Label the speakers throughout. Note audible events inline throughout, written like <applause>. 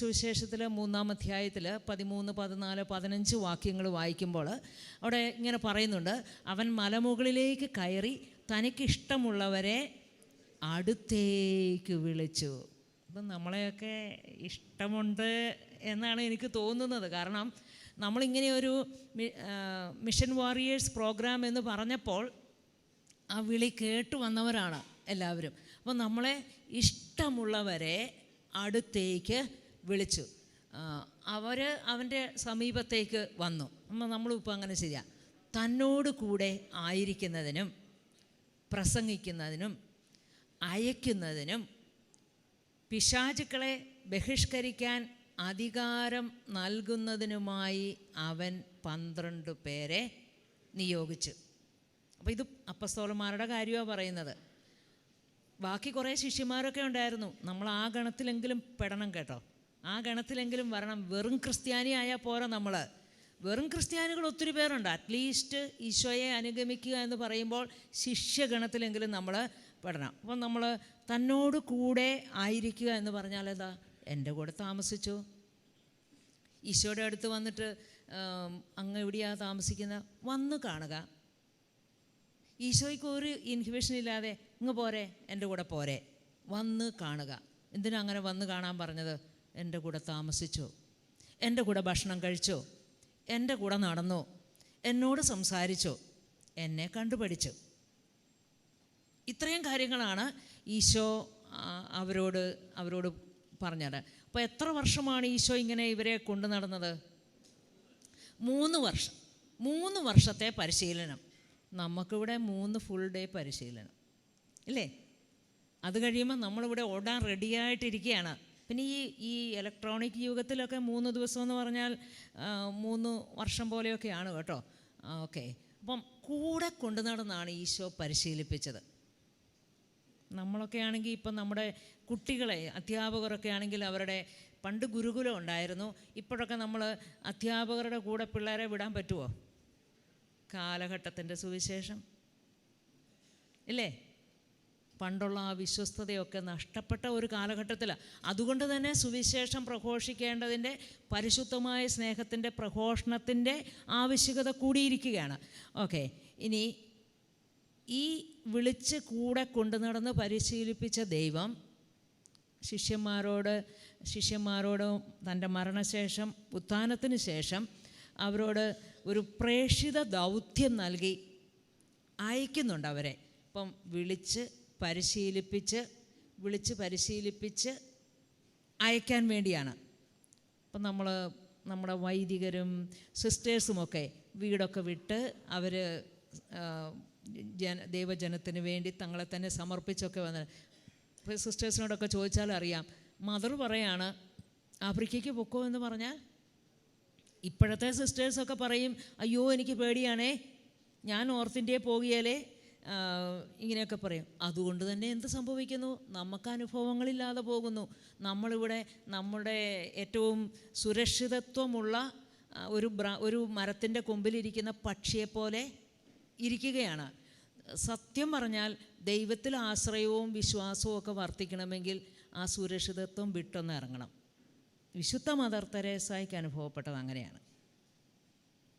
Speaker 1: സുവിശേഷത്തിൽ മൂന്നാം അധ്യായത്തിൽ പതിമൂന്ന് പതിനാല് പതിനഞ്ച് വാക്യങ്ങൾ വായിക്കുമ്പോൾ അവിടെ ഇങ്ങനെ പറയുന്നുണ്ട് അവൻ മലമുകളിലേക്ക് കയറി തനിക്കിഷ്ടമുള്ളവരെ അടുത്തേക്ക് വിളിച്ചു. അപ്പം നമ്മളെയൊക്കെ ഇഷ്ടമുണ്ട് എന്നാണ് എനിക്ക് തോന്നുന്നത്. കാരണം നമ്മളിങ്ങനെ ഒരു മിഷൻ വാറിയേഴ്സ് പ്രോഗ്രാം എന്ന് പറഞ്ഞപ്പോൾ ആ വിളി കേട്ട് വന്നവരാണ് എല്ലാവരും. അപ്പോൾ നമ്മളെ ഇഷ്ടമുള്ളവരെ അടുത്തേക്ക് വിളിച്ചു. അവർ അവന്റെ സമീപത്തേക്ക് വന്നു. നമ്മളും ഇപ്പോൾ അങ്ങനെ ചെയ്യാം. തന്നോട് കൂടെ ആയിരിക്കുന്നതിനും പ്രസംഗിക്കുന്നതിനും അയക്കുന്നതിനും പിശാചുക്കളെ ബഹിഷ്കരിക്കാൻ അധികാരം നൽകുന്നതിനുമായി അവൻ പന്ത്രണ്ട് പേരെ നിയോഗിച്ചു. അപ്പോൾ ഇത് അപ്പസ്തോലന്മാരുടെ കാര്യമാണ് പറയുന്നത്. ബാക്കി കുറേ ശിഷ്യന്മാരൊക്കെ ഉണ്ടായിരുന്നു. നമ്മൾ ആ ഗണത്തിലെങ്കിലും പെടണം കേട്ടോ. ആ ഗണത്തിലെങ്കിലും വരണം. വെറും ക്രിസ്ത്യാനി ആയാൽ പോരാ നമ്മൾ വെറും ക്രിസ്ത്യാനികൾ ഒത്തിരി പേരുണ്ട്. അറ്റ്ലീസ്റ്റ് ഈശോയെ അനുഗമിക്കുക എന്ന് പറയുമ്പോൾ ശിഷ്യഗണത്തിലെങ്കിലും നമ്മൾ പെടണം. അപ്പം നമ്മൾ തന്നോട് കൂടെ ആയിരിക്കുക എന്ന് പറഞ്ഞാൽ എന്താ? എന്റെ കൂടെ താമസിച്ചു. ഈശോയുടെ അടുത്ത് വന്നിട്ട് അങ്ങ് എവിടെയാണ് താമസിക്കുന്നത് വന്ന് കാണുക. ഈശോയ്ക്ക് ഒരു ഇൻഹിബിഷൻ ഇല്ലാതെ ഇങ്ങ് പോരെ എന്റെ കൂടെ പോരെ. വന്ന് കാണുക. എന്തിനാ അങ്ങനെ വന്ന് കാണാൻ പറഞ്ഞത്? എന്റെ കൂടെ താമസിച്ചോ. എന്റെ കൂടെ ഭക്ഷണം കഴിച്ചോ. എന്റെ കൂടെ നടന്നോ. എന്നോട് സംസാരിച്ചോ. എന്നെ കണ്ടുപഠിച്ചു. ഇത്രയും കാര്യങ്ങളാണ് ഈശോ അവരോട് അവരോട് പറഞ്ഞത്. അപ്പോൾ എത്ര വർഷമാണ് ഈശോ ഇങ്ങനെ ഇവരെ കൊണ്ടു നടന്നത്? മൂന്ന് വർഷം. മൂന്ന് വർഷത്തെ പരിശീലനം. നമുക്കിവിടെ മൂന്ന് ഫുൾ ഡേ പരിശീലനം. ഇല്ലേ? അത് കഴിയുമ്പോൾ നമ്മളിവിടെ ഓടാൻ റെഡിയായിട്ടിരിക്കുകയാണ് പിന്നെ ഈ ഈ ഇലക്ട്രോണിക് യുഗത്തിലൊക്കെ മൂന്ന് ദിവസം എന്ന് പറഞ്ഞാൽ മൂന്ന് വർഷം പോലെയൊക്കെയാണ് കേട്ടോ. ഓക്കെ. അപ്പം കൂടെ കൊണ്ടു നടന്നാണ് ഈശോ പരിശീലിപ്പിച്ചത്. നമ്മളൊക്കെ ആണെങ്കിൽ ഇപ്പം നമ്മുടെ കുട്ടികളെ അധ്യാപകരൊക്കെ ആണെങ്കിൽ അവരുടെ പണ്ട് ഗുരുകുലം ഉണ്ടായിരുന്നു. ഇപ്പോഴൊക്കെ നമ്മൾ അധ്യാപകരുടെ കൂടെ പിള്ളേരെ വിടാൻ പറ്റുമോ കാലഘട്ടത്തിന്റെ സുവിശേഷം. ഇല്ലേ? പണ്ടുള്ള ആ വിശ്വസ്തതയൊക്കെ നഷ്ടപ്പെട്ട ഒരു കാലഘട്ടത്തിലാണ് അതുകൊണ്ട് തന്നെ സുവിശേഷം പ്രഘോഷിക്കേണ്ടതിന്റെ പരിശുദ്ധമായ സ്നേഹത്തിന്റെ പ്രഘോഷണത്തിന്റെ ആവശ്യകത കൂടിയിരിക്കുകയാണ്. ഓക്കെ ഇനി ഈ വിളിച്ച് കൂടെ കൊണ്ടു നടന്ന് പരിശീലിപ്പിച്ച ദൈവം ശിഷ്യന്മാരോട് ശിഷ്യന്മാരോട് തന്റെ മരണശേഷം ഉത്ഥാനത്തിന് ശേഷം അവരോട് ഒരു പ്രേക്ഷിത ദൗത്യം നൽകി അയക്കുന്നുണ്ട് അവരെ. ഇപ്പം വിളിച്ച് പരിശീലിപ്പിച്ച് വിളിച്ച് പരിശീലിപ്പിച്ച് അയക്കാൻ വേണ്ടിയാണ്. അപ്പം നമ്മൾ നമ്മുടെ വൈദികരും സിസ്റ്റേഴ്സുമൊക്കെ വീടൊക്കെ വിട്ട് അവർ ജന ദൈവജനത്തിന് വേണ്ടി തങ്ങളെ തന്നെ സമർപ്പിച്ചൊക്കെ വന്ന്. സിസ്റ്റേഴ്സിനോടൊക്കെ ചോദിച്ചാൽ അറിയാം. മദർ പറയാണ് ആഫ്രിക്കയ്ക്ക് പൊക്കോ എന്ന് പറഞ്ഞാൽ? ഇപ്പോഴത്തെ സിസ്റ്റേഴ്സൊക്കെ പറയും അയ്യോ എനിക്ക് പേടിയാണേ. ഞാൻ നോർത്ത് ഇന്ത്യയിൽ പോകുകയാലേ ആ, ഇങ്ങനെയൊക്കെ പറയും. അതുകൊണ്ട് തന്നെ എന്ത് സംഭവിക്കുന്നു? നമുക്ക് അനുഭവങ്ങളില്ലാതെ പോകുന്നു. നമ്മളിവിടെ നമ്മുടെ ഏറ്റവും സുരക്ഷിതത്വമുള്ള ഒരു ബ്ര ഒരു മരത്തിന്റെ കൊമ്പിലിരിക്കുന്ന പക്ഷിയെപ്പോലെ ഇരിക്കുകയാണ്. സത്യം പറഞ്ഞാൽ ദൈവത്തിൽ ആശ്രയവും വിശ്വാസവും ഒക്കെ വർദ്ധിക്കണമെങ്കിൽ ആ സുരക്ഷിതത്വം വിട്ടൊന്ന് ഇറങ്ങണം. വിശുദ്ധ മദർ തെരേസായിക്ക് അനുഭവപ്പെട്ടത് അങ്ങനെയാണ്.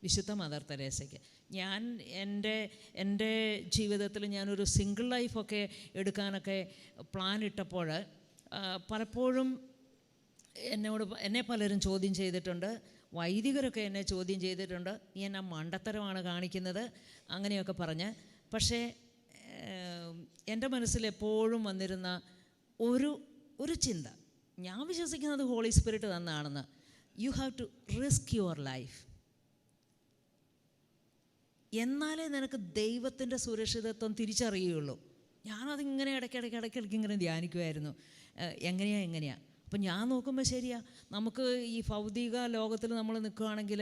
Speaker 1: വിശുദ്ധ മദർ തെരേസയ്ക്ക്. ഞാൻ എന്റെ എന്റെ ജീവിതത്തിൽ ഞാനൊരു സിംഗിൾ ലൈഫൊക്കെ എടുക്കാനൊക്കെ പ്ലാൻ ഇട്ടപ്പോൾ പലപ്പോഴും എന്നോട് എന്നെ പലരും ചോദ്യം ചെയ്തിട്ടുണ്ട്. വൈദികരൊക്കെ എന്നെ ചോദ്യം ചെയ്തിട്ടുണ്ട്. നീ എന്നാ മണ്ടത്തരമാണ് കാണിക്കുന്നത്? അങ്ങനെയൊക്കെ പറഞ്ഞ്. പക്ഷേ എന്റെ മനസ്സിൽ എപ്പോഴും വന്നിരുന്ന ഒരു ഒരു ചിന്ത. ഞാൻ വിശ്വസിക്കുന്നത് holy spirit തന്നാണെന്ന്. You have to risk your life എന്നാലേ നിനക്ക് ദൈവത്തിന്റെ സുരക്ഷിതത്വം തിരിച്ചറിയുള്ളൂ ഞാനതിങ്ങനെ ഇടയ്ക്കിടയ്ക്ക് ഇടയ്ക്കിടയ്ക്ക് ഇങ്ങനെ ധ്യാനിക്കുമായിരുന്നു എങ്ങനെയാ എങ്ങനെയാ? അപ്പം ഞാൻ നോക്കുമ്പോൾ ശരിയാ. നമുക്ക് ഈ ഭൗതിക ലോകത്തിൽ നമ്മൾ നിൽക്കുകയാണെങ്കിൽ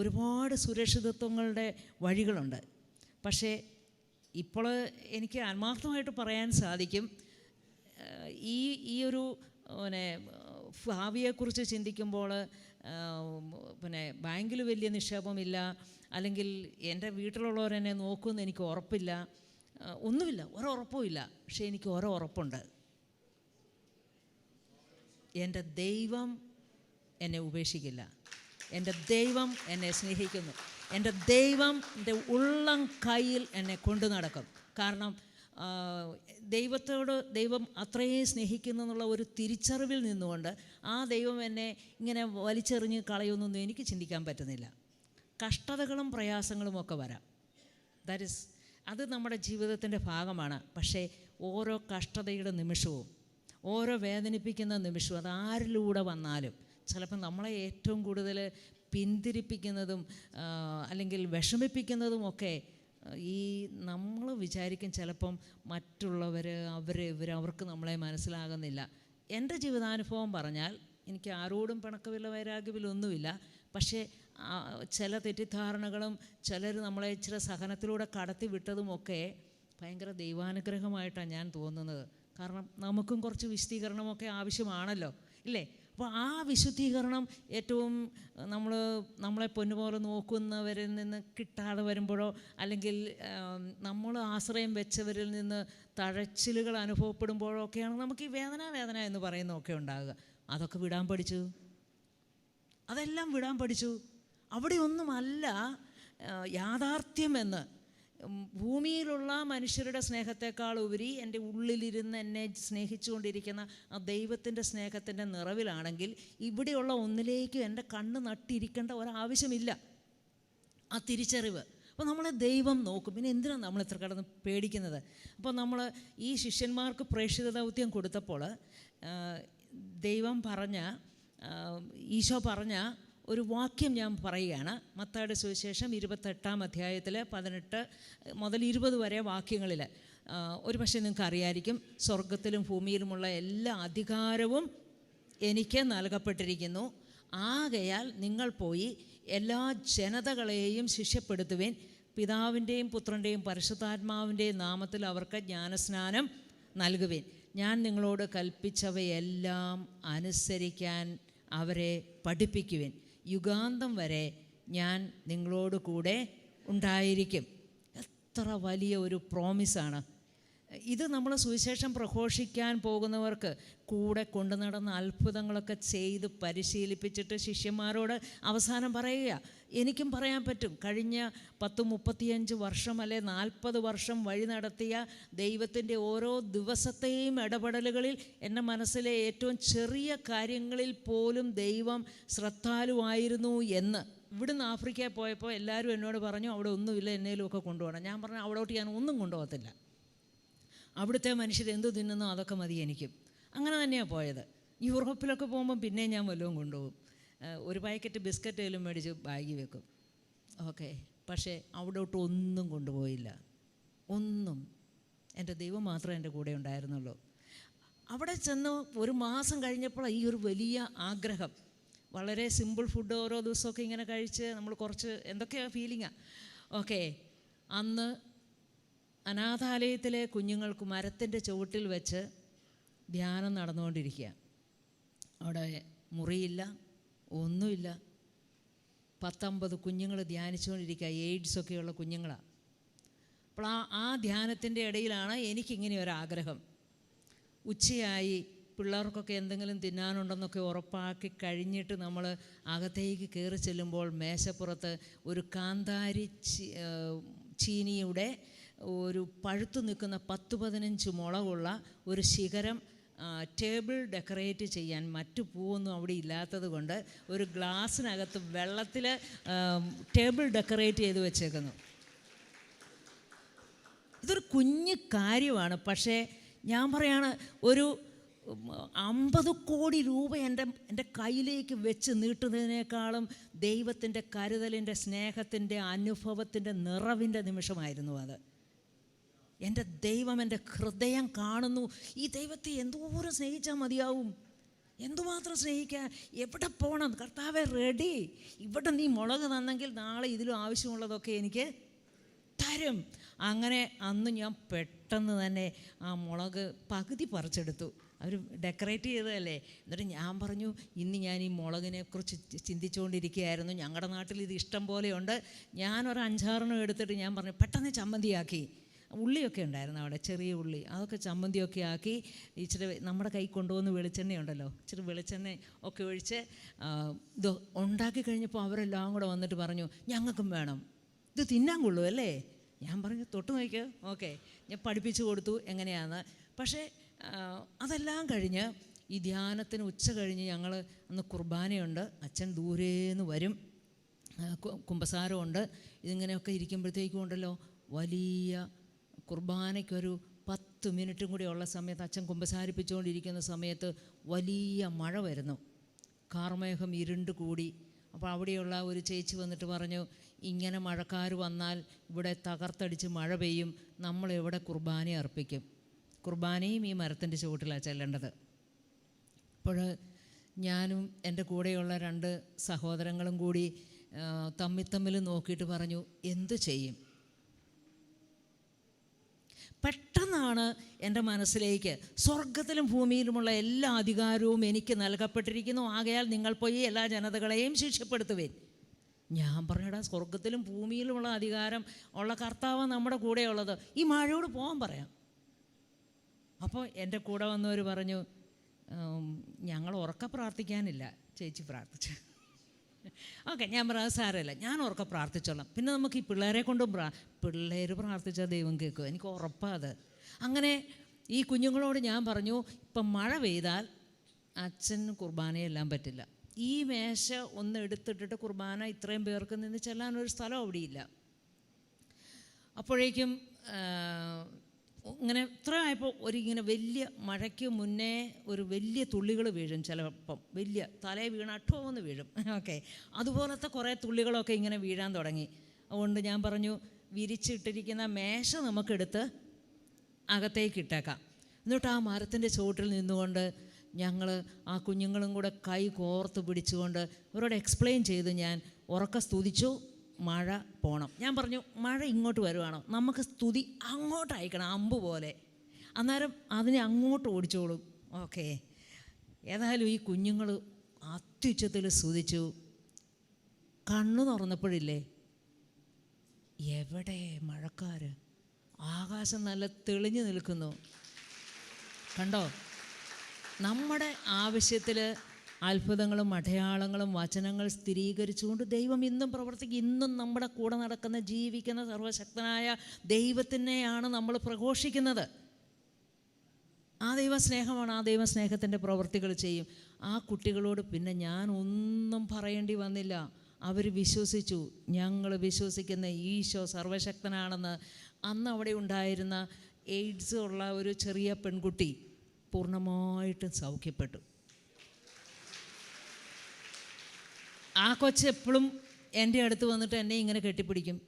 Speaker 1: ഒരുപാട് സുരക്ഷിതത്വങ്ങളുടെ വഴികളുണ്ട്. പക്ഷേ ഇപ്പോൾ എനിക്ക് ആത്മാർത്ഥമായിട്ട് പറയാൻ സാധിക്കും ഈ ഈ ഒരു പിന്നെ ഭാവിയെക്കുറിച്ച് ചിന്തിക്കുമ്പോൾ പിന്നെ ബാങ്കിൽ വലിയ നിക്ഷേപമില്ല. അല്ലെങ്കിൽ എന്റെ വീട്ടിലുള്ളവരെന്നെ നോക്കുമെന്ന് എനിക്ക് ഉറപ്പില്ല. ഒന്നുമില്ല ഒരുറപ്പുമില്ല പക്ഷേ എനിക്ക് ഓരോ ഉറപ്പുണ്ട്. എന്റെ ദൈവം എന്നെ ഉപേക്ഷിക്കില്ല. എന്റെ ദൈവം എന്നെ സ്നേഹിക്കുന്നു. എന്റെ ദൈവം എന്റെ ഉള്ളം കയ്യിൽ എന്നെ കൊണ്ടു നടക്കും. കാരണം ദൈവത്തോട് ദൈവം അത്രയും സ്നേഹിക്കുന്നു എന്നുള്ള ഒരു തിരിച്ചറിവിൽ നിന്നുകൊണ്ട് ആ ദൈവം എന്നെ ഇങ്ങനെ വലിച്ചെറിഞ്ഞ് കളയുമെന്നൊന്നും എനിക്ക് ചിന്തിക്കാൻ പറ്റുന്നില്ല. കഷ്ടതകളും പ്രയാസങ്ങളും ഒക്കെ വരാം. ദാറ്റ് ഇസ് അത് നമ്മുടെ ജീവിതത്തിന്റെ ഭാഗമാണ്. പക്ഷേ ഓരോ കഷ്ടതയുടെ നിമിഷവും ഓരോ വേദനിപ്പിക്കുന്ന നിമിഷവും അത് ആരിലൂടെ വന്നാലും ചിലപ്പോൾ നമ്മളെ ഏറ്റവും കൂടുതൽ പിന്തിരിപ്പിക്കുന്നതും അല്ലെങ്കിൽ വിഷമിപ്പിക്കുന്നതും ഒക്കെ ഈ നമ്മൾ വിചാരിക്കും ചിലപ്പം മറ്റുള്ളവർ അവർ ഇവർ അവർക്ക് നമ്മളെ മനസ്സിലാകുന്നില്ല. എന്റെ ജീവിതാനുഭവം പറഞ്ഞാൽ എനിക്ക് ആരോടും പിണക്കമില്ല വൈരാഗ്യമില്ല ഒന്നുമില്ല. പക്ഷേ ചില തെറ്റിദ്ധാരണകളും ചിലർ നമ്മളെ ഇച്ചിരി സഹനത്തിലൂടെ കടത്തി വിട്ടതുമൊക്കെ ഭയങ്കര ദൈവാനുഗ്രഹമായിട്ടാണ് ഞാൻ തോന്നുന്നത്. കാരണം നമുക്കും കുറച്ച് വിശദീകരണമൊക്കെ ആവശ്യമാണല്ലോ ഇല്ലേ? അപ്പോൾ ആ വിശുദ്ധീകരണം ഏറ്റവും നമ്മൾ നമ്മളെ പൊന്നുപോലെ നോക്കുന്നവരിൽ നിന്ന് കിട്ടാതെ വരുമ്പോഴോ അല്ലെങ്കിൽ നമ്മൾ ആശ്രയം വെച്ചവരിൽ നിന്ന് തഴച്ചിലുകൾ അനുഭവപ്പെടുമ്പോഴോ ഒക്കെയാണ് നമുക്ക് ഈ വേദന വേദന എന്ന് പറയുന്നതൊക്കെ ഉണ്ടാകുക. അതൊക്കെ വിടാൻ പഠിച്ചു. അതെല്ലാം വിടാൻ പഠിച്ചു. അവിടെയൊന്നുമല്ല യാഥാർത്ഥ്യമെന്ന്. ഭൂമിയിലുള്ള മനുഷ്യരുടെ സ്നേഹത്തെക്കാൾ ഉപരി എന്റെ ഉള്ളിലിരുന്ന് എന്നെ സ്നേഹിച്ചുകൊണ്ടിരിക്കുന്ന ആ ദൈവത്തിന്റെ സ്നേഹത്തിന്റെ നിറവിലാണെങ്കിൽ ഇവിടെയുള്ള ഒന്നിലേക്കും എന്റെ കണ്ണ് നട്ടിരിക്കേണ്ട ഒരാവശ്യമില്ല. ആ തിരിച്ചറിവ്. അപ്പോൾ നമ്മളെ ദൈവം നോക്കും. പിന്നെ എന്തിനാണ് നമ്മൾ ഇത്ര കിടന്ന് പേടിക്കുന്നത്? അപ്പോൾ നമ്മൾ ഈ ശിഷ്യന്മാർക്ക് പ്രേക്ഷിത ദൗത്യം കൊടുത്തപ്പോൾ ദൈവം പറഞ്ഞ ഈശോ പറഞ്ഞ ഒരു വാക്യം ഞാൻ പറയുകയാണ്. മത്തായുടെ സുവിശേഷം ഇരുപത്തെട്ടാം അധ്യായത്തിൽ പതിനെട്ട് മുതൽ ഇരുപത് വരെ വാക്യങ്ങളിൽ ഒരു പക്ഷേ നിങ്ങൾക്ക് അറിയായിരിക്കും സ്വർഗത്തിലും ഭൂമിയിലുമുള്ള എല്ലാ അധികാരവും എനിക്ക് നൽകപ്പെട്ടിരിക്കുന്നു. ആകയാൽ നിങ്ങൾ പോയി എല്ലാ ജനതകളെയും ശിഷ്യപ്പെടുത്തുവേൻ. പിതാവിന്റെയും പുത്രന്റെയും പരിശുദ്ധാത്മാവിന്റെയും നാമത്തിൽ അവർക്ക് ജ്ഞാനസ്നാനം നൽകുവേൻ. ഞാൻ നിങ്ങളോട് കൽപ്പിച്ചവയെല്ലാം അനുസരിക്കാൻ അവരെ പഠിപ്പിക്കുവിൻ. യുഗാന്തം വരെ ഞാൻ നിങ്ങളോട് കൂടെ ഉണ്ടായിരിക്കും. എത്ര വലിയ ഒരു പ്രോമിസാണ് ഇത് നമ്മൾ സുവിശേഷം പ്രഘോഷിക്കാൻ പോകുന്നവർക്ക് കൂടെ കൊണ്ടു നടന്ന അത്ഭുതങ്ങളൊക്കെ ചെയ്ത് പരിശീലിപ്പിച്ചിട്ട് ശിഷ്യന്മാരോട് അവസാനം പറയുക എനിക്കും പറയാൻ പറ്റും. കഴിഞ്ഞ പത്ത് മുപ്പത്തിയഞ്ച് വർഷം അല്ലെ നാൽപ്പത് വർഷം വഴി നടത്തിയ ദൈവത്തിന്റെ ഓരോ ദിവസത്തെയും ഇടപെടലുകളിൽ എന്റെ മനസ്സിലെ ഏറ്റവും ചെറിയ കാര്യങ്ങളിൽ പോലും ദൈവം ശ്രദ്ധാലുവായിരുന്നു എന്ന്. ഇവിടുന്ന് ആഫ്രിക്കയിൽ പോയപ്പോൾ എല്ലാവരും എന്നോട് പറഞ്ഞു അവിടെ ഒന്നുമില്ല എന്നേലും ഒക്കെ കൊണ്ടുപോകണം. ഞാൻ പറഞ്ഞു അവിടോട്ട് ഞാൻ ഒന്നും കൊണ്ടുപോകത്തില്ല. അവിടുത്തെ മനുഷ്യർ എന്തു തിന്നുന്നോ അതൊക്കെ മതി എനിക്കും. അങ്ങനെ തന്നെയാണ് പോയത്. യൂറോപ്പിലൊക്കെ പോകുമ്പം പിന്നെ ഞാൻ വല്ലതും കൊണ്ടുപോകും. ഒരു പാക്കറ്റ് എല്ലാം മേടിച്ച് ബാഗിൽ വെക്കും. ഓക്കെ പക്ഷേ അവിടോട്ട് ഒന്നും കൊണ്ടുപോയില്ല. ഒന്നും. എന്റെ ദൈവം മാത്രമേ എന്റെ കൂടെ ഉണ്ടായിരുന്നുള്ളൂ. അവിടെ ചെന്ന് ഒരു മാസം കഴിഞ്ഞപ്പോൾ ഈ ഒരു വലിയ ആഗ്രഹം. വളരെ സിമ്പിൾ ഫുഡ് ഓരോ ദിവസമൊക്കെ ഇങ്ങനെ കഴിച്ച് നമ്മൾ കുറച്ച് എന്തൊക്കെയാണ് ഫീലിങ്ങാണ് ഓക്കെ അന്ന് അനാഥാലയത്തിലെ കുഞ്ഞുങ്ങൾക്ക് മരത്തിന്റെ ചുവട്ടിൽ വെച്ച് ധ്യാനം നടന്നുകൊണ്ടിരിക്കുക. അവിടെ മുറിയില്ല ഒന്നുമില്ല. പത്തൊമ്പത് കുഞ്ഞുങ്ങൾ ധ്യാനിച്ചുകൊണ്ടിരിക്കുക. എയ്ഡ്സൊക്കെയുള്ള കുഞ്ഞുങ്ങളാണ് അപ്പോൾ ആ ആ ധ്യാനത്തിന്റെ ഇടയിലാണ് എനിക്കിങ്ങനെ ഒരാഗ്രഹം. ഉച്ചയായി പിള്ളേർക്കൊക്കെ എന്തെങ്കിലും തിന്നാനുണ്ടെന്നൊക്കെ ഉറപ്പാക്കി കഴിഞ്ഞിട്ട് നമ്മൾ അകത്തേക്ക് കയറി ചെല്ലുമ്പോൾ മേശപ്പുറത്ത് ഒരു കാന്താരി ചീനിയുടെ ഒരു പഴുത്തു നിൽക്കുന്ന പത്ത് പതിനഞ്ച് മുളകുള്ള ഒരു ശിഖരം ടേബിൾ ഡെക്കറേറ്റ് ചെയ്യാൻ മറ്റു പൂവൊന്നും അവിടെ ഇല്ലാത്തത് കൊണ്ട് ഒരു ഗ്ലാസ്സിനകത്ത് വെള്ളത്തിൽ ടേബിൾ ഡെക്കറേറ്റ് ചെയ്ത് വെച്ചേക്കുന്നു. ഇതൊരു കുഞ്ഞു കാര്യമാണ്. പക്ഷേ ഞാൻ പറയാണ് ഒരു അമ്പത് കോടി രൂപ എന്റെ എന്റെ കയ്യിലേക്ക് വെച്ച് നീട്ടുന്നതിനേക്കാളും ദൈവത്തിന്റെ കരുതലിന്റെ സ്നേഹത്തിന്റെ അനുഭവത്തിന്റെ നിറവിന്റെ നിമിഷമായിരുന്നു അത്. എന്റെ ദൈവം എന്റെ ഹൃദയം കാണുന്നു. ഈ ദൈവത്തെ എന്തോരം സ്നേഹിച്ചാൽ മതിയാവും? എന്തുമാത്രം സ്നേഹിക്കാൻ? എവിടെ പോകണം കർത്താവെ റെഡി ഇവിടെ നീ മുളക് തന്നെങ്കിൽ നാളെ ഇതിലും ആവശ്യമുള്ളതൊക്കെ എനിക്ക് തരും. അങ്ങനെ അന്ന് ഞാൻ പെട്ടെന്ന് തന്നെ ആ മുളക് പകുതി പറിച്ചെടുത്തു. അവർ ഡെക്കറേറ്റ് ചെയ്തതല്ലേ? എന്നിട്ട് ഞാൻ പറഞ്ഞു ഇന്ന് ഞാൻ ഈ മുളകിനെ കുറിച്ച് ചിന്തിച്ചുകൊണ്ടിരിക്കുകയായിരുന്നു ഞങ്ങളുടെ നാട്ടിൽ ഇത് ഇഷ്ടം പോലെയുണ്ട് ഞാനൊരു അഞ്ചാറെണ്ണം എടുത്തിട്ട് ഞാൻ പറഞ്ഞു പെട്ടെന്ന് ചമ്മന്തിയാക്കി. ഉള്ളിയൊക്കെ ഉണ്ടായിരുന്നു അവിടെ ചെറിയ ഉള്ളി. അതൊക്കെ ചമ്മന്തിയൊക്കെ ആക്കി ഇച്ചിരി നമ്മുടെ കൈ കൊണ്ടുവന്ന് വെളിച്ചെണ്ണ ഉണ്ടല്ലോ ഇച്ചിരി വെളിച്ചെണ്ണ ഒക്കെ ഒഴിച്ച് ഇത് ഉണ്ടാക്കി കഴിഞ്ഞപ്പോൾ അവരെല്ലാം കൂടെ വന്നിട്ട് പറഞ്ഞു ഞങ്ങൾക്കും വേണം. ഇത് തിന്നാൻ കൊള്ളൂ അല്ലേ? ഞാൻ പറഞ്ഞു തൊട്ട് നോക്കിയോ ഓക്കെ. ഞാൻ പഠിപ്പിച്ചു കൊടുത്തു എങ്ങനെയാണ് പക്ഷേ അതെല്ലാം കഴിഞ്ഞ് ഈ ധ്യാനത്തിന് ഉച്ച കഴിഞ്ഞ് ഞങ്ങൾ അന്ന് കുർബാനയുണ്ട് അച്ഛൻ ദൂരേന്ന് വരും. കുമ്പസാരമുണ്ട്. ഇതിങ്ങനെയൊക്കെ ഇരിക്കുമ്പോഴത്തേക്കും ഉണ്ടല്ലോ വലിയ കുർബാനയ്ക്കൊരു പത്ത് മിനിറ്റും കൂടി ഉള്ള സമയത്ത് അച്ഛൻ കുമ്പസാരിപ്പിച്ചുകൊണ്ടിരിക്കുന്ന സമയത്ത് വലിയ മഴ വരുന്നു. കാർമേഘം ഇരുണ്ട് കൂടി. അപ്പോൾ അവിടെയുള്ള ഒരു ചേച്ചി വന്നിട്ട് പറഞ്ഞു ഇങ്ങനെ മഴക്കാർ വന്നാൽ ഇവിടെ തകർത്തടിച്ച് മഴ പെയ്യും. നമ്മൾ എവിടെ കുർബാന അർപ്പിക്കും? കുർബാനയും ഈ മരത്തിന്റെ ചുവട്ടിലാണ് ചെല്ലേണ്ടത്. അപ്പോൾ ഞാനും എന്റെ കൂടെയുള്ള രണ്ട് സഹോദരങ്ങളും കൂടി തമ്മിൽ തമ്മിൽ നോക്കിയിട്ട് പറഞ്ഞു എന്ത് ചെയ്യും? പെട്ടെന്നാണ് എന്റെ മനസ്സിലേക്ക് സ്വർഗത്തിലും ഭൂമിയിലുമുള്ള എല്ലാ അധികാരവും എനിക്ക് നൽകപ്പെട്ടിരിക്കുന്നു. ആകയാൽ നിങ്ങൾ പോയി എല്ലാ ജനതകളെയും ശിക്ഷപ്പെടുത്തുവേൻ. ഞാൻ പറഞ്ഞടാ സ്വർഗത്തിലും ഭൂമിയിലുമുള്ള അധികാരം ഉള്ള കർത്താവ് നമ്മുടെ കൂടെയുള്ളത്. ഈ മഴയോട് പോകാൻ പറയാം. അപ്പോൾ എന്റെ കൂടെ വന്നവർ പറഞ്ഞു ഞങ്ങൾ ഉറക്ക പ്രാർത്ഥിക്കാനില്ല. ചേച്ചി പ്രാർത്ഥിച്ചു. ഓക്കെ ഞാൻ പറയാം സാരമില്ല. ഞാൻ ഉറക്കെ പ്രാർത്ഥിച്ചോളാം. പിന്നെ നമുക്ക് ഈ പിള്ളേരെ കൊണ്ടും പ്രാ പിള്ളേർ പ്രാർത്ഥിച്ചാൽ ദൈവം കേൾക്കും എനിക്ക് ഉറപ്പാണ് അത്. അങ്ങനെ ഈ കുഞ്ഞുങ്ങളോട് ഞാൻ പറഞ്ഞു ഇപ്പം മഴ പെയ്താൽ അച്ഛന് കുർബാനയെല്ലാം പറ്റില്ല. ഈ മേശ ഒന്ന് എടുത്തിട്ടിട്ട് കുർബാന ഇത്രയും പേർക്ക് നിന്ന് ചെല്ലാനൊരു സ്ഥലം അവിടെയില്ല. അപ്പോഴേക്കും ഇങ്ങനെ ഇത്ര ആയപ്പോൾ ഒരു ഇങ്ങനെ വലിയ മഴയ്ക്ക് മുന്നേ ഒരു വലിയ തുള്ളികൾ വീഴും ചിലപ്പം. വലിയ തലേ വീണ അട്ടോന്ന് വീഴും. <laughs> ഓക്കെ. അതുപോലത്തെ കുറേ തുള്ളികളൊക്കെ ഇങ്ങനെ വീഴാൻ തുടങ്ങി. അതുകൊണ്ട് ഞാൻ പറഞ്ഞു വിരിച്ചിട്ടിരിക്കുന്ന മേശ നമുക്കെടുത്ത് അകത്തേക്ക് ഇട്ടേക്കാം. എന്നിട്ട് ആ മരത്തിന്റെ ചുവട്ടിൽ നിന്നുകൊണ്ട് ഞങ്ങൾ ആ കുഞ്ഞുങ്ങളും കൂടെ കൈ കോർത്ത് പിടിച്ചുകൊണ്ട് അവരോട് എക്സ്പ്ലെയിൻ ചെയ്ത് ഞാൻ ഉറക്ക സ്തുതിച്ചു. മഴ പോണം. ഞാൻ പറഞ്ഞു മഴ ഇങ്ങോട്ട് വരുവാണോ? നമുക്ക് സ്തുതി അങ്ങോട്ട് അയക്കണം അമ്പ് പോലെ. അന്നേരം അതിനെ അങ്ങോട്ട് ഓടിച്ചോളും. ഓക്കെ. ഏതായാലും ഈ കുഞ്ഞുങ്ങൾ അത്യുച്ചത്തിൽ സ്തുതിച്ചു. കണ്ണു തുറന്നപ്പോഴില്ലേ എവിടെ മഴക്കാർ ആകാശം നല്ല തെളിഞ്ഞു നിൽക്കുന്നു. കണ്ടോ? നമ്മുടെ ആവശ്യത്തിൽ അത്ഭുതങ്ങളും അടയാളങ്ങളും വചനങ്ങൾ സ്ഥിരീകരിച്ചുകൊണ്ട് ദൈവം ഇന്നും പ്രവർത്തിക്കും. ഇന്നും നമ്മുടെ കൂടെ നടക്കുന്ന ജീവിക്കുന്ന സർവശക്തനായ ദൈവത്തിനെയാണ് നമ്മൾ പ്രഘോഷിക്കുന്നത്. ആ ദൈവസ്നേഹമാണ് ആ ദൈവസ്നേഹത്തിന്റെ പ്രവൃത്തികൾ ചെയ്യും. ആ കുട്ടികളോട് പിന്നെ ഞാൻ ഒന്നും പറയേണ്ടി വന്നില്ല. അവർ വിശ്വസിച്ചു ഞങ്ങൾ വിശ്വസിക്കുന്ന ഈശോ സർവശക്തനാണെന്ന് അന്ന് അവിടെ ഉണ്ടായിരുന്ന എയ്ഡ്സ് ഉള്ള ഒരു ചെറിയ പെൺകുട്ടി പൂർണമായിട്ടും സൗഖ്യപ്പെട്ടു. ആ കൊച്ച് എപ്പോഴും എന്റെ അടുത്ത് വന്നിട്ട് എന്നെ ഇങ്ങനെ കെട്ടിപ്പിടിക്കും.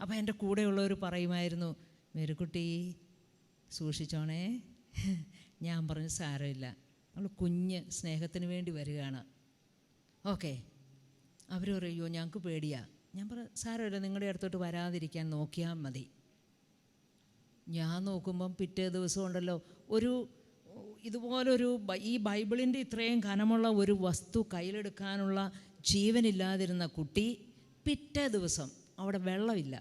Speaker 1: അപ്പോൾ എന്റെ കൂടെയുള്ളവർ പറയുമായിരുന്നു മെരുക്കുട്ടി സൂക്ഷിച്ചോണേ. ഞാൻ പറഞ്ഞു സാരമില്ല. നമ്മൾ കുഞ്ഞ് സ്നേഹത്തിന് വേണ്ടി വരികയാണ്. ഓക്കെ. അവർ പറയോ ഞങ്ങൾക്ക് പേടിയാ. ഞാൻ പറ സാരമില്ല നിങ്ങളുടെ അടുത്തോട്ട് വരാതിരിക്കാൻ നോക്കിയാൽ മതി. ഞാൻ നോക്കുമ്പം പിറ്റേ ദിവസം ഉണ്ടല്ലോ ഒരു ഇതുപോലൊരു ഈ ബൈബിളിന്റെ ഇത്രയും ഘനമുള്ള ഒരു വസ്തു കയ്യിലെടുക്കാനുള്ള ജീവനില്ലാതിരുന്ന കുട്ടി പിറ്റേ ദിവസം അവിടെ വെള്ളമില്ല.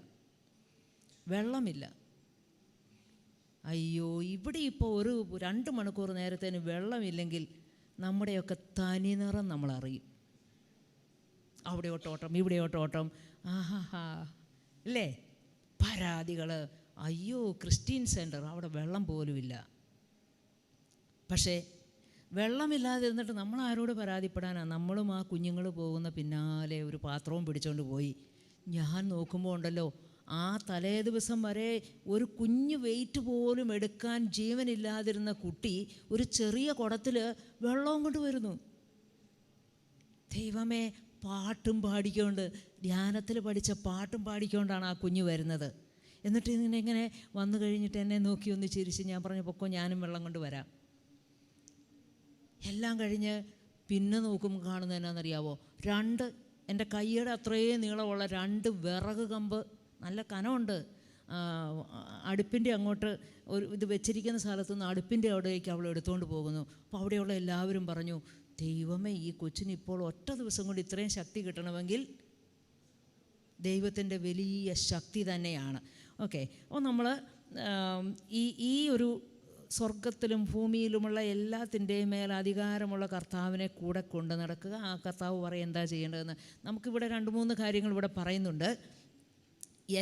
Speaker 1: വെള്ളമില്ല. അയ്യോ ഇവിടെ ഇപ്പോൾ ഒരു രണ്ട് മണിക്കൂർ നേരത്തേന് വെള്ളമില്ലെങ്കിൽ നമ്മുടെയൊക്കെ തനിനിറം നമ്മൾ അറിയും ഇവിടെ ഓട്ടോട്ടം ആഹാ അല്ലേ പരാതികൾ അയ്യോ ക്രിസ്ത്യൻ സെന്റർ അവിടെ വെള്ളം പോലുമില്ല. പക്ഷേ വെള്ളമില്ലാതിരുന്നിട്ട് നമ്മൾ ആരോട് പരാതിപ്പെടാനാണ് നമ്മളും ആ കുഞ്ഞുങ്ങൾ പോകുന്ന പിന്നാലെ ഒരു പാത്രവും പിടിച്ചുകൊണ്ട് പോയി. ഞാൻ നോക്കുമ്പോൾ ഉണ്ടല്ലോ ആ തലേ ദിവസം വരെ ഒരു കുഞ്ഞു വെയിറ്റ് പോലും എടുക്കാൻ ജീവനില്ലാതിരുന്ന കുട്ടി ഒരു ചെറിയ കുടത്തിൽ വെള്ളവും കൊണ്ട് വരുന്നു. ദൈവമേ പാട്ടും പാടിക്കൊണ്ട് ധ്യാനത്തിൽ പഠിച്ച പാട്ടും പാടിക്കൊണ്ടാണ് ആ കുഞ്ഞ് വരുന്നത്. എന്നിട്ട് ഇങ്ങനെ ഇങ്ങനെ വന്നു കഴിഞ്ഞിട്ട് എന്നെ നോക്കി ഒന്ന് ചിരിച്ച് ഞാൻ പറഞ്ഞ പൊക്കോ ഞാനും വെള്ളം കൊണ്ട് വരാം. എല്ലാം കഴിഞ്ഞ് പിന്നെ നോക്കുമ്പോൾ കാണുന്നത് എന്നാണെന്നറിയാവോ രണ്ട് എന്റെ കൈയുടെ അത്രയും നീളമുള്ള രണ്ട് വിറക് കമ്പ് നല്ല കനമുണ്ട്. അടുപ്പിന്റെ അങ്ങോട്ട് ഒരു ഇത് വെച്ചിരിക്കുന്ന സ്ഥലത്തു നിന്ന് അടുപ്പിന്റെ അവിടേക്ക് അവൾ എടുത്തുകൊണ്ട് പോകുന്നു. അപ്പോൾ അവിടെയുള്ള എല്ലാവരും പറഞ്ഞു ദൈവമേ ഈ കൊച്ചിന് ഇപ്പോൾ ഒറ്റ ദിവസം കൊണ്ട് ഇത്രയും ശക്തി കിട്ടണമെങ്കിൽ ദൈവത്തിന്റെ വലിയ ശക്തി തന്നെയാണ്. ഓക്കെ. അപ്പോൾ നമ്മൾ ഈ ഈ ഒരു സ്വർഗത്തിലും ഭൂമിയിലുമുള്ള എല്ലാത്തിന്റെയും മേൽ അധികാരമുള്ള കർത്താവിനെ കൂടെ കൊണ്ട് നടക്കുക. ആ കർത്താവ് പറയും എന്താ ചെയ്യേണ്ടതെന്ന്? നമുക്കിവിടെ രണ്ട് മൂന്ന് കാര്യങ്ങൾ ഇവിടെ പറയുന്നുണ്ട്.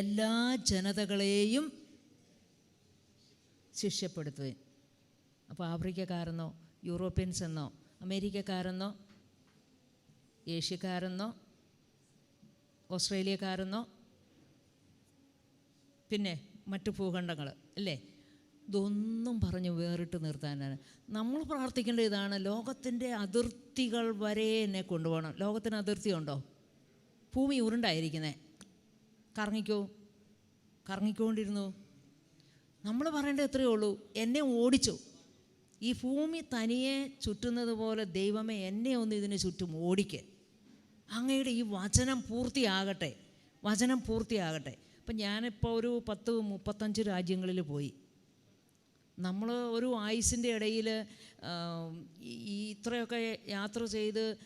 Speaker 1: എല്ലാ ജനതകളെയും ശിഷ്യപ്പെടുത്തുകയും അപ്പോൾ ആഫ്രിക്കക്കാരെന്നോ യൂറോപ്യൻസ് എന്നോ അമേരിക്കക്കാരെന്നോ ഏഷ്യക്കാരെന്നോ ഓസ്ട്രേലിയക്കാരെന്നോ പിന്നെ മറ്റു ഭൂഖണ്ഡങ്ങൾ അല്ലേ? ഇതൊന്നും പറഞ്ഞ് വേറിട്ട് നിർത്താനാണ്. നമ്മൾ പ്രാർത്ഥിക്കേണ്ട ഇതാണ് ലോകത്തിന്റെ അതിർത്തികൾ വരെ എന്നെ കൊണ്ടുപോകണം. ലോകത്തിന് അതിർത്തി ഉണ്ടോ? ഭൂമി ഉരുണ്ടായിരിക്കുന്നേ. കറങ്ങിക്കോ. കറങ്ങിക്കൊണ്ടിരുന്നു. നമ്മൾ പറയേണ്ടത് എത്രയേ ഉള്ളൂ. എന്നെ ഓടിച്ചു. ഈ ഭൂമി തനിയെ ചുറ്റുന്നത് പോലെ ദൈവമേ എന്നെ ഒന്ന് ഇതിന് ചുറ്റും ഓടിക്ക്. അങ്ങയുടെ ഈ വചനം പൂർത്തിയാകട്ടെ. വചനം പൂർത്തിയാകട്ടെ. ഇപ്പം ഞാനിപ്പോൾ ഒരു പത്ത് മുപ്പത്തഞ്ച് രാജ്യങ്ങളിൽ പോയി. നമ്മൾ ഒരു ആയുസിന്റെ ഇടയിൽ ഈ ഇത്രയൊക്കെ യാത്ര ചെയ്ത്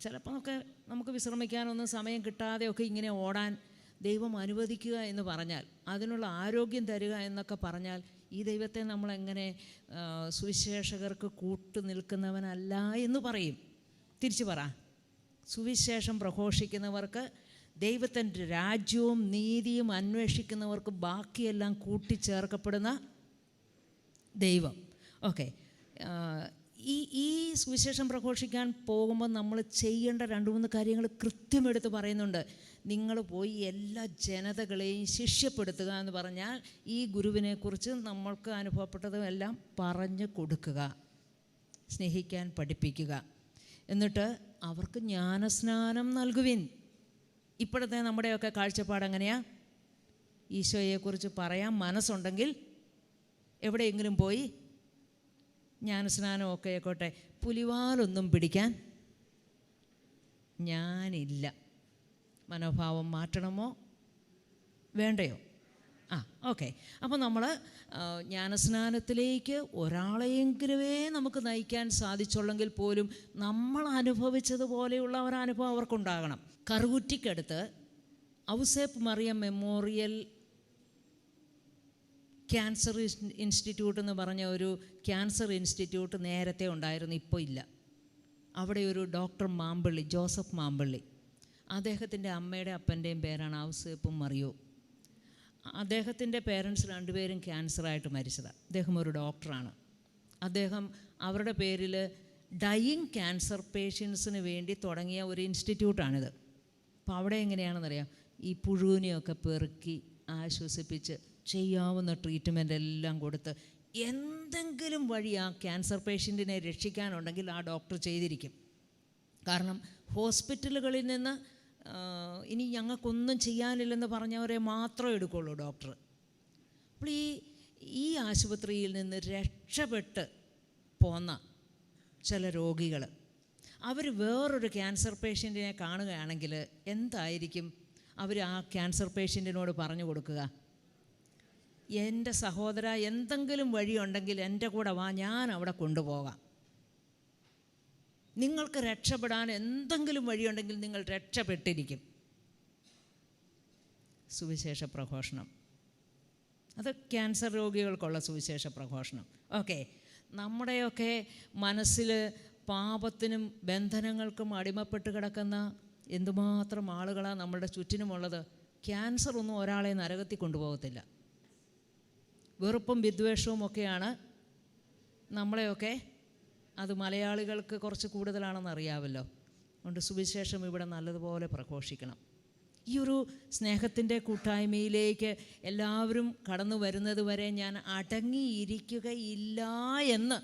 Speaker 1: ചിലപ്പോൾ ഒക്കെ നമുക്ക് വിശ്രമിക്കാനൊന്നും സമയം കിട്ടാതെയൊക്കെ ഇങ്ങനെ ഓടാൻ ദൈവം അനുവദിക്കുക എന്ന് പറഞ്ഞാൽ അതിനുള്ള ആരോഗ്യം തരിക എന്നൊക്കെ പറഞ്ഞാൽ ഈ ദൈവത്തെ നമ്മളെങ്ങനെ സുവിശേഷകർക്ക് കൂട്ടു നിൽക്കുന്നവനല്ല എന്ന് പറയും. തിരിച്ചു പറ. സുവിശേഷം പ്രഘോഷിക്കുന്നവർക്ക് ദൈവത്തിന്റെ രാജ്യവും നീതിയും അന്വേഷിക്കുന്നവർക്ക് ബാക്കിയെല്ലാം കൂട്ടിച്ചേർക്കപ്പെടുന്ന ദൈവം. ഓക്കെ ഈ ഈ സുവിശേഷം പ്രഘോഷിക്കാൻ പോകുമ്പോൾ നമ്മൾ ചെയ്യേണ്ട രണ്ട് മൂന്ന് കാര്യങ്ങൾ കൃത്യമെടുത്ത് പറയുന്നുണ്ട്. നിങ്ങൾ പോയി എല്ലാ ജനതകളെയും ശിഷ്യപ്പെടുത്തുക എന്ന് പറഞ്ഞാൽ ഈ ഗുരുവിനെക്കുറിച്ച് നമ്മൾക്ക് അനുഭവപ്പെട്ടതും എല്ലാം പറഞ്ഞു കൊടുക്കുക സ്നേഹിക്കാൻ പഠിപ്പിക്കുക. എന്നിട്ട് അവർക്ക് ജ്ഞാനസ്നാനം നൽകുവിൻ. ഇപ്പോഴത്തെ നമ്മുടെയൊക്കെ കാഴ്ചപ്പാട് എങ്ങനെയാ? ഈശോയെക്കുറിച്ച് പറയാൻ മനസ്സുണ്ടെങ്കിൽ എവിടെയെങ്കിലും പോയി? ജ്ഞാനസ്നാനമൊക്കെ ആയിക്കോട്ടെ. പുലിവാലൊന്നും പിടിക്കാൻ ഞാനില്ല. മനോഭാവം മാറ്റണമോ? വേണ്ടയോ? ആ ഓക്കെ. അപ്പോൾ നമ്മൾ ജ്ഞാനസ്നാനത്തിലേക്ക് ഒരാളെയെങ്കിലുമേ നമുക്ക് നയിക്കാൻ സാധിച്ചുള്ളെങ്കിൽ പോലും നമ്മൾ അനുഭവിച്ചതുപോലെയുള്ള ഒരനുഭവം അവർക്കുണ്ടാകണം. കറുകുറ്റിക്കടുത്ത് Ouseph Mariyam memorial cancer ins- institute എന്ന് പറഞ്ഞ ഒരു ക്യാൻസർ ഇൻസ്റ്റിറ്റ്യൂട്ട് നേരത്തെ ഉണ്ടായിരുന്നു ഇപ്പോൾ ഇല്ല. അവിടെ ഒരു ഡോക്ടർ മാമ്പള്ളി ജോസഫ് മാമ്പള്ളി. അദ്ദേഹത്തിന്റെ അമ്മയുടെ അപ്പന്റെയും പേരാണ് ഔസേപ്പും മറിയോ. അദ്ദേഹത്തിന്റെ പേരൻസ് രണ്ടുപേരും ക്യാൻസറായിട്ട് മരിച്ചതാണ് അദ്ദേഹം ഒരു ഡോക്ടറാണ് അദ്ദേഹം അവരുടെ പേരിൽ ഡയിങ് ക്യാൻസർ പേഷ്യൻസിന് വേണ്ടി തുടങ്ങിയ ഒരു ഇൻസ്റ്റിറ്റ്യൂട്ടാണിത് അപ്പോൾ അവിടെ എങ്ങനെയാണെന്നറിയാം? ഈ പുഴുവിനെയൊക്കെ പെറുക്കി ആശ്വസിപ്പിച്ച് ചെയ്യാവുന്ന ട്രീറ്റ്മെന്റ് എല്ലാം കൊടുത്ത് എന്തെങ്കിലും വഴി ആ ക്യാൻസർ പേഷ്യന്റിനെ രക്ഷിക്കാനുണ്ടെങ്കിൽ ആ ഡോക്ടർ ചെയ്തിരിക്കും. കാരണം ഹോസ്പിറ്റലുകളിൽ നിന്ന് ഇനി ഞങ്ങൾക്കൊന്നും ചെയ്യാനില്ലെന്ന് പറഞ്ഞവരെ മാത്രമേ എടുക്കുള്ളൂ ഡോക്ടർ അപ്പോൾ ഈ ഈ ആശുപത്രിയിൽ നിന്ന് രക്ഷപ്പെട്ട് പോന്ന ചില രോഗികൾ അവർ വേറൊരു ക്യാൻസർ പേഷ്യന്റിനെ കാണുകയാണെങ്കിൽ എന്തായിരിക്കും? അവർ ആ ക്യാൻസർ പേഷ്യന്റിനോട് പറഞ്ഞു കൊടുക്കുക. എന്റെ സഹോദര എന്തെങ്കിലും വഴിയുണ്ടെങ്കിൽ എന്റെ കൂടെ വാ ഞാൻ അവിടെ കൊണ്ടുപോകാം. നിങ്ങൾക്ക് രക്ഷപ്പെടാൻ എന്തെങ്കിലും വഴിയുണ്ടെങ്കിൽ നിങ്ങൾ രക്ഷപ്പെട്ടിരിക്കും. സുവിശേഷ പ്രഘോഷണം. അത് ക്യാൻസർ രോഗികൾക്കുള്ള സുവിശേഷ പ്രഘോഷണം. ഓക്കെ. നമ്മുടെയൊക്കെ മനസ്സിൽ പാപത്തിനും ബന്ധനങ്ങൾക്കും അടിമപ്പെട്ട് കിടക്കുന്ന എന്തുമാത്രം ആളുകളാണ് നമ്മളുടെ ചുറ്റിനുമുള്ളത്. ക്യാൻസർ ഒന്നും ഒരാളെ നരകത്തി കൊണ്ടുപോകത്തില്ല. വെറുപ്പും വിദ്വേഷവും ഒക്കെയാണ് നമ്മളെയൊക്കെ അത് മലയാളികൾക്ക് കുറച്ച് കൂടുതലാണെന്ന് അറിയാമല്ലോ. അതുകൊണ്ട് സുവിശേഷം ഇവിടെ നല്ലതുപോലെ പ്രഘോഷിക്കണം. ഈ ഒരു സ്നേഹത്തിന്റെ കൂട്ടായ്മയിലേക്ക് എല്ലാവരും കടന്നു വരുന്നത് വരെ ഞാൻ അടങ്ങിയിരിക്കുകയില്ല എന്ന്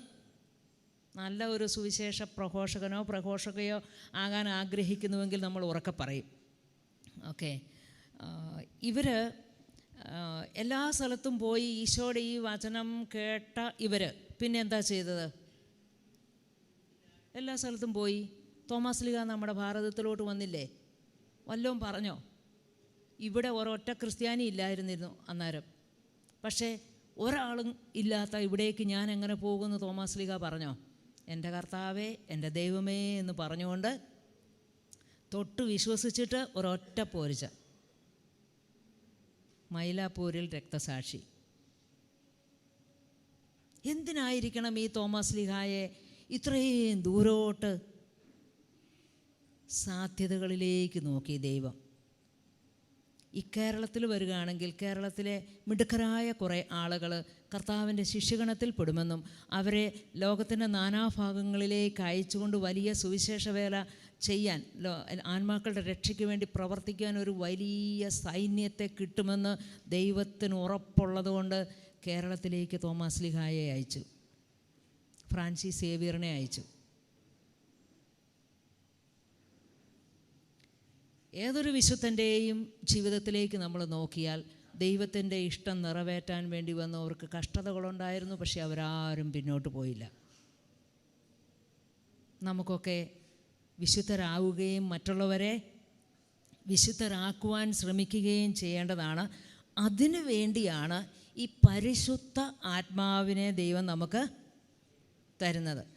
Speaker 1: നല്ല ഒരു സുവിശേഷ പ്രഘോഷകനോ പ്രഘോഷകയോ ആകാൻ ആഗ്രഹിക്കുന്നുവെങ്കിൽ നമ്മൾ ഉറക്കെ പറയും. ഓക്കെ. ഇവർ എല്ലാ സ്ഥലത്തും പോയി ഈശോയുടെ ഈ വചനം കേട്ട ഇവർ പിന്നെ എന്താ ചെയ്തത്? എല്ലാ സ്ഥലത്തും പോയി. തോമസ് ലിഗ നമ്മുടെ ഭാരതത്തിലോട്ട് വന്നില്ലേ? വല്ലതും പറഞ്ഞോ? ഇവിടെ ഒരൊറ്റ ക്രിസ്ത്യാനി ഇല്ലായിരുന്നിരുന്നു അന്നേരം. പക്ഷേ ഒരാളും ഇല്ലാത്ത ഇവിടേക്ക് ഞാൻ എങ്ങനെ പോകുമെന്ന് തോമസ് ലിഗ പറഞ്ഞോ? എന്റെ കർത്താവേ എന്റെ ദൈവമേ എന്ന് പറഞ്ഞുകൊണ്ട് തൊട്ട് വിശ്വസിച്ചിട്ട് ഒരൊറ്റ പോരിച്ച. മൈലാപ്പൂരിൽ രക്തസാക്ഷി. എന്തിനായിരിക്കണം ഈ തോമസ് ലിഹായെ ഇത്രയും ദൂരോട്ട് സാധ്യതകളിലേക്ക് നോക്കി ദൈവം? ഈ കേരളത്തിൽ വരികയാണെങ്കിൽ കേരളത്തിലെ മിടുക്കരായ കുറേ ആളുകൾ കർത്താവിന്റെ ശിഷ്യഗണത്തിൽ പെടുമെന്നും അവരെ ലോകത്തിന്റെ നാനാഭാഗങ്ങളിലേക്ക് അയച്ചുകൊണ്ട് വലിയ സുവിശേഷ വേല ചെയ്യാൻ ആത്മാക്കളുടെ രക്ഷയ്ക്ക് വേണ്ടി പ്രവർത്തിക്കാൻ ഒരു വലിയ സൈന്യത്തെ കിട്ടുമെന്ന് ദൈവത്തിന് ഉറപ്പുള്ളതുകൊണ്ട് കേരളത്തിലേക്ക് തോമസ് ലിഹായെ അയച്ചു. ഫ്രാൻസിസ് സേവിയറിനെ അയച്ചു. ഏതൊരു വിശുദ്ധന്റെയും ജീവിതത്തിലേക്ക് നമ്മൾ നോക്കിയാൽ ദൈവത്തിന്റെ ഇഷ്ടം നിറവേറ്റാൻ വേണ്ടി വന്നവർക്ക് കഷ്ടതകളുണ്ടായിരുന്നു പക്ഷേ അവരാരും പിന്നോട്ട് പോയില്ല. നമുക്കൊക്കെ വിശുദ്ധരാവുകയും മറ്റുള്ളവരെ വിശുദ്ധരാക്കുവാൻ ശ്രമിക്കുകയും ചെയ്യേണ്ടതാണ്. അതിനു വേണ്ടിയാണ് ഈ പരിശുദ്ധ ആത്മാവിനെ ദൈവം നമുക്ക് തരുന്നത്.